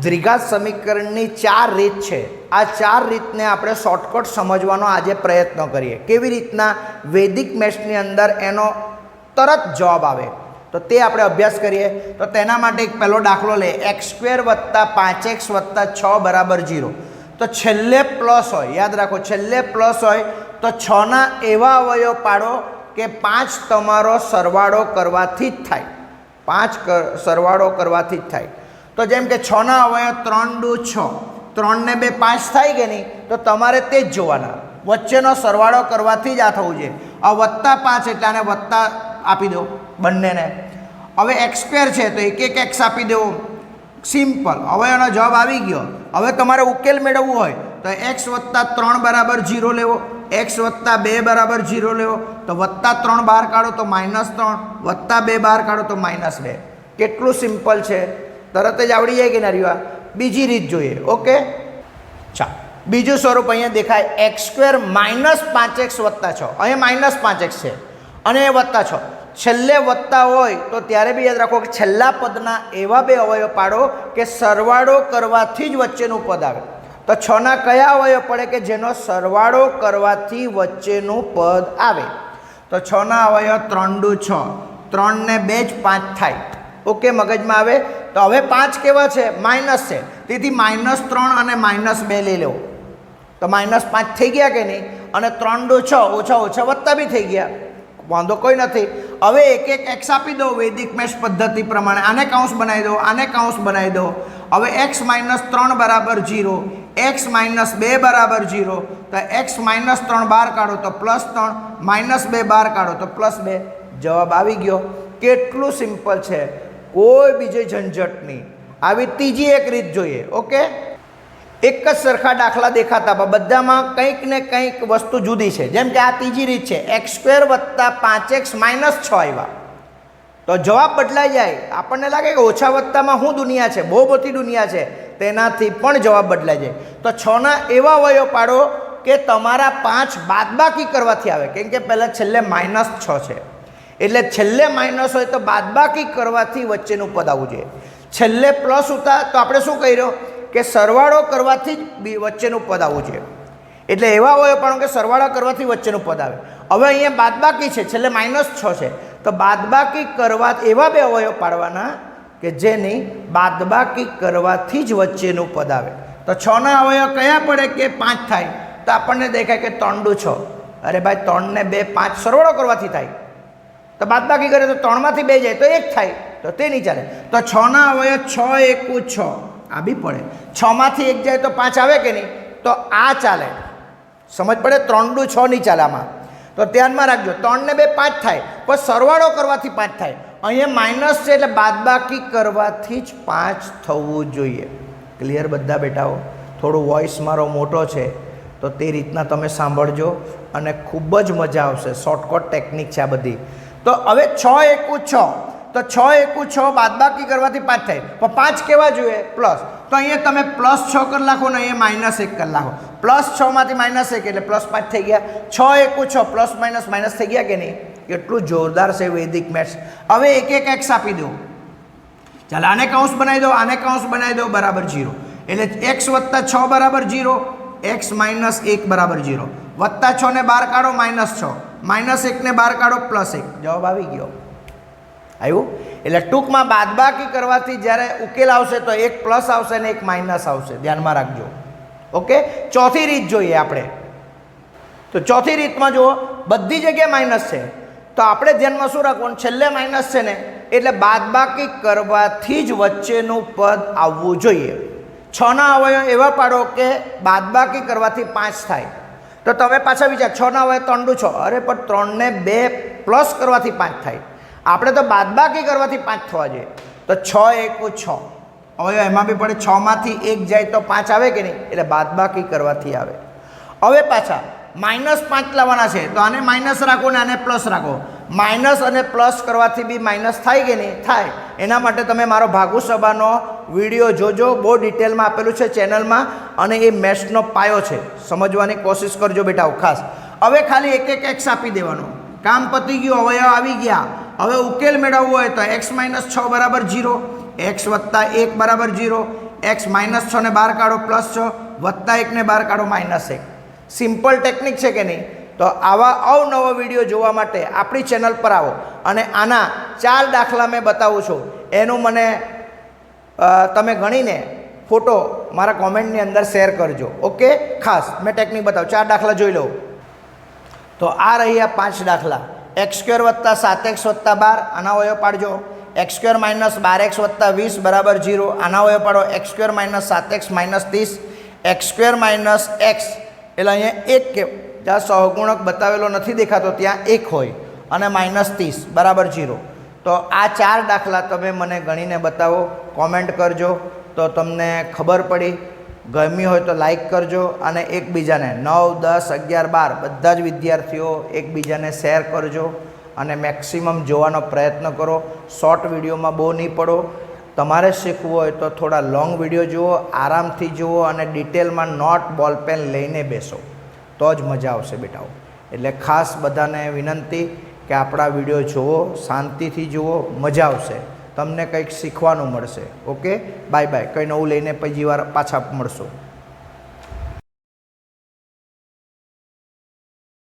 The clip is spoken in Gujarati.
દ્વિઘાત સમીકરણની ચાર રીત છે. આ ચાર રીતને આપણે શોર્ટકટ સમજવાનો આજે પ્રયત્ન કરીએ. કેવી રીતના વૈદિક મેથ્સની અંદર એનો તરત જવાબ આવે? તો તે આપણે અભ્યાસ કરીએ. તો તેના માટે એક પહેલો દાખલો લે. એક્સ સ્ક્વેર વત્તા પાંચ એક્સ વત્તા છ બરાબર જીરો તો છેલ્લે પ્લસ હોય. યાદ રાખો, છેલ્લે પ્લસ હોય તો છના એવા અવયવ પાડો કે પાંચ તમારો સરવાળો કરવાથી જ થાય. પાંચ સરવાળો કરવાથી જ થાય. તો જેમ કે છના અવયવ ત્રણ દુ છ. ત્રણને બે પાંચ થાય કે નહીં, તો તમારે તે જ જોવાના. વચ્ચેનો સરવાળો કરવાથી જ આ થવું જોઈએ. આ વત્તા પાંચ એટલે આને વત્તા આપી દો બંનેને. હવે એક્સપેર છે, તો એક એક એક્સ આપી દેવો. સિમ્પલ હવે એનો જવાબ આવી ગયો. હવે તમારે ઉકેલ મેળવવું હોય, તો એક્સ વત્તા ત્રણ બરાબર જીરો લેવો. એક્સ વત્તા બે બરાબર જીરો લેવો. તો વત્તા ત્રણ બહાર કાઢો તો માઇનસ ત્રણ. વત્તા બે બહાર કાઢો તો માઇનસ બે. કેટલું સિમ્પલ છે? તરત જ આવડી જાય કે ના રહ્યું બીજી રીત જોઈએ, ઓકે? ચાલ. બીજું સ્વરૂપ અહીંયા દેખાય, એક્સ સ્ક્વેર માઇનસ પાંચ એક્સ વત્તા છ. અહીંયા માઇનસ પાંચ એક્સ છે. અને એ વત્તા છ. છેલ્લે વત્તા હોય તો ત્યારે બી યાદ રાખો કે છેલ્લા પદના એવા બે અવયવ પાડો કે સરવાળો કરવાથી જ વચ્ચેનું પદ આવે. તો છના કયા અવયવ પડે કે જેનો સરવાળો કરવાથી વચ્ચેનું પદ આવે? તો છના અવયવ ત્રણ દુ છ. ત્રણને બે જ પાંચ થાય. ઓકે, મગજમાં આવે? તો હવે પાંચ કેવા છે? માઇનસ છે. તેથી માઇનસ ત્રણ અને માઇનસ બે લઈ લો. તો માઇનસ પાંચ થઈ ગયા કે નહીં? અને ત્રણ ડો છ, ઓછા ઓછા વત્તા બી થઈ ગયા. વાંધો કોઈ નથી. હવે એક એક એક્સ આપી દો, વૈદિક મેશ પદ્ધતિ પ્રમાણે. આને કાઉન્સ બનાવી દો, આને કાઉન્સ બનાવી દો. હવે એક્સ માઇનસ ત્રણ બરાબર જીરો એક્સ માઇનસ બે બરાબર જીરો તો એક્સ માઇનસ ત્રણ બહાર કાઢો તો પ્લસ ત્રણ. માઇનસ બે બહાર કાઢો તો પ્લસ બે. જવાબ આવી ગયો. કેટલું સિમ્પલ છે. કોઈ બીજી ઝંઝટ નહીં. આવી ત્રીજી એક રીત જોઈએ, ઓકે? એક જ સરખા દાખલા દેખાતા પણ બધામાં કંઈક ને કંઈક વસ્તુ જુદી છે. જેમ કે આ ત્રીજી રીત છે. એક્સ સ્ક્વેર વત્તા પાંચ એક્સ માઇનસ છ આવ્યા. તો જવાબ બદલાઈ જાય. આપણને લાગે કે ઓછા વત્તામાં શું દુનિયા છે, બહુ મોટી દુનિયા છે. તેનાથી પણ જવાબ બદલાઈ જાય. તો છના એવા વયો પાડો કે તમારા પાંચ બાદબાકી કરવાથી આવે. કેમ કે પહેલાં છેલ્લે માઇનસ છ છે. એટલે છેલ્લે માઇનસ હોય તો બાદબાકી કરવાથી વચ્ચેનું પદ આવવું જોઈએ. છેલ્લે પ્લસ ઉતા તો આપણે શું કહી રહ્યો કે સરવાળો કરવાથી જ વચ્ચેનું પદ આવવું જોઈએ. એટલે એવા હોય પણ કે સરવાળો કરવાથી વચ્ચેનું પદ આવે. હવે અહીંયા બાદબાકી છે, છેલ્લે માઇનસ છ છે. તો બાદબાકી કરવા એવા બે અવયવ પાડવાના કે જેની બાદબાકી કરવાથી જ વચ્ચેનું પદ આવે. તો છના અવયવ કયા પડે કે પાંચ થાય? તો આપણને દેખાય કે દુ છ. અરે ભાઈ, ત્રણને બે પાંચ સરવાળો કરવાથી થાય. તો બાદબાકી કરે તો ત્રણમાંથી બે જાય, તો એક થાય, તો તે નહીં ચાલે. તો છના અવયવ છ એકુ છ, આ બી પડે. છમાંથી એક જાય તો પાંચ આવે કે નહીં? તો આ ચાલે. સમજ પડે? ત્રણ ડું છ નહીં ચાલે આમાં. તો ધ્યાનમાં રાખજો, ત્રણને બે પાંચ થાય, પણ સરવાળો કરવાથી પાંચ થાય. અહીંયા માઇનસ છે એટલે બાદબાકી કરવાથી જ પાંચ થવું જોઈએ. ક્લિયર બધા બેટાઓ? થોડું વોઇસ મારો મોટો છે, તો તે રીતના તમે સાંભળજો અને ખૂબ જ મજા આવશે. શોર્ટકટ ટેકનિક છે આ બધી. તો હવે છ એકુ છ. તો છ એકુ છ બાદબાકી કરવાથી પાંચ થાય. પણ પાંચ કેવા જોઈએ? પ્લસ. તો અહીંયા તમે પ્લસ છ કરી નાખો ને અહીંયા માઇનસ એક કરી નાખો. પ્લસ છમાંથી માઇનસ એક એટલે પ્લસ પાંચ થઈ ગયા. છ એકુ છ પ્લસ માઇનસ માઇનસ થઈ ગયા કે નહીં? કેટલું જોરદાર છે વૈદિક મેથ્સ. હવે એક એક એક્સ આપી દો ચાલ, આને કૌંસ બનાવી દો, આને કૌંસ બનાવી દો, બરાબર જીરો એટલે એક્સ વત્તા છ બરાબર જીરો એક્સ માઇનસ એક બરાબર જીરો વત્તા છ ને બાર કાઢો, માઇનસ છ. માઇનસ એકને બહાર કાઢો, પ્લસ એક. જવાબ આવી ગયો. આવ્યું? એટલે ટૂંકમાં બાદબાકી કરવાથી જ્યારે ઉકેલ આવશે તો એક પ્લસ આવશે ને એક માઇનસ આવશે. ધ્યાનમાં રાખજો. ઓકે? ચોથી રીત જોઈએ આપણે. તો ચોથી રીતમાં જુઓ, બધી જગ્યાએ માઇનસ છે. તો આપણે ધ્યાનમાં શું રાખવાનું? છેલ્લે માઇનસ છે ને, એટલે બાદબાકી કરવાથી જ વચ્ચેનું પદ આવવું જોઈએ. છના અવયવ એવા પાડો કે બાદબાકી કરવાથી પાંચ થાય. તો તમે પાછા વિચાર છના હોય ત્રણ છો. અરે, પણ ત્રણને બે પ્લસ કરવાથી પાંચ થાય. આપણે તો બાદબાકી કરવાથી પાંચ થવા જોઈએ. તો છ એકું છ. હવે એમાં બી પડે છમાંથી એક જાય તો પાંચ આવે કે નહીં? એટલે બાદબાકી કરવાથી આવે. હવે પાછા માઇનસ પાંચ લાવવાના છે. તો આને માઇનસ રાખો ને આને પ્લસ રાખો. માઇનસ અને પ્લસ કરવાથી બી માઇનસ થાય કે નહીં? થાય. એના માટે તમે મારો ભાગુ સભાનો વીડિયો જોજો, બહુ ડિટેલમાં આપેલું છે ચેનલમાં અને એ મેથ્સનો પાયો છે. સમજવાની કોશિશ કરજો બેટા ખાસ. હવે ખાલી એક એક એક્સ આપી દેવાનો. કામ પતી ગયું અવયવ આવી ગયા. હવે ઉકેલ મેળવવો હોય તો એક્સ માઇનસ છ બરાબર જીરો એક્સ વત્તા એક બરાબર જીરો એક્સ માઇનસ છ ને બાર કાઢો પ્લસ છ, વત્તા એકને બહાર કાઢો માઇનસ એક. સિમ્પલ ટેકનિક છે કે નહીં? તો આવા અવનવો વીડિયો જોવા માટે આપણી ચેનલ પર આવો. અને આના ચાર દાખલા મેં બતાવું છું. એનું મને તમે ગણીને ફોટો મારા કોમેન્ટની અંદર શેર કરજો. ઓકે? ખાસ, મેં ટેકનિક બતાવું. ચાર દાખલા જોઈ લઉં. તો આ રહ્યા પાંચ દાખલા. એક્સ સ્ક્વેર વત્તા સાત એક્સ વત્તા બાર, આના વયો પાડજો. એક્સ સ્ક્વેર માઇનસ બાર એક્સ વત્તા વીસ બરાબર જીરો આના વયો પાડો. એક્સ સ્ક્વેર માઇનસ સાત એક્સ માઇનસ ત્રીસ. એક્સ સ્ક્વેર માઇનસ એક્સ એટલે અહીંયા એક કે, જ્યાં સહગુણક બતાવેલો નથી દેખાતો, ત્યાં એક હોય. અને માઇનસ ત્રીસ, બરાબર જીરો તો આ ચાર દાખલા તમે મને ગણીને બતાવો કોમેન્ટ કરજો, તો તમને ખબર પડી. ગમી હોય તો લાઈક કરજો અને એકબીજાને. નવ, દસ, અગિયાર, બાર, બધા જ વિદ્યાર્થીઓ એકબીજાને શેર કરજો અને મેક્સિમમ જોવાનો પ્રયત્ન કરો. શોર્ટ વિડીયોમાં બહુ નહીં પડો. તમારે શીખવું હોય તો થોડા લોંગ વીડિયો જુઓ, આરામથી જુઓ અને ડિટેલમાં નોટ બોલપેન લઈને બેસો. તો જ મજા આવશે બેટાઓ. એટલે ખાસ બધાને વિનંતી કે આપણા વીડિયો જુઓ, શાંતિથી જુઓ, મજા આવશે. તમને કંઈક શીખવાનું મળશે. ઓકે? Bye bye. કંઈ નવું લઈને પછી વાર પાછા મળશો.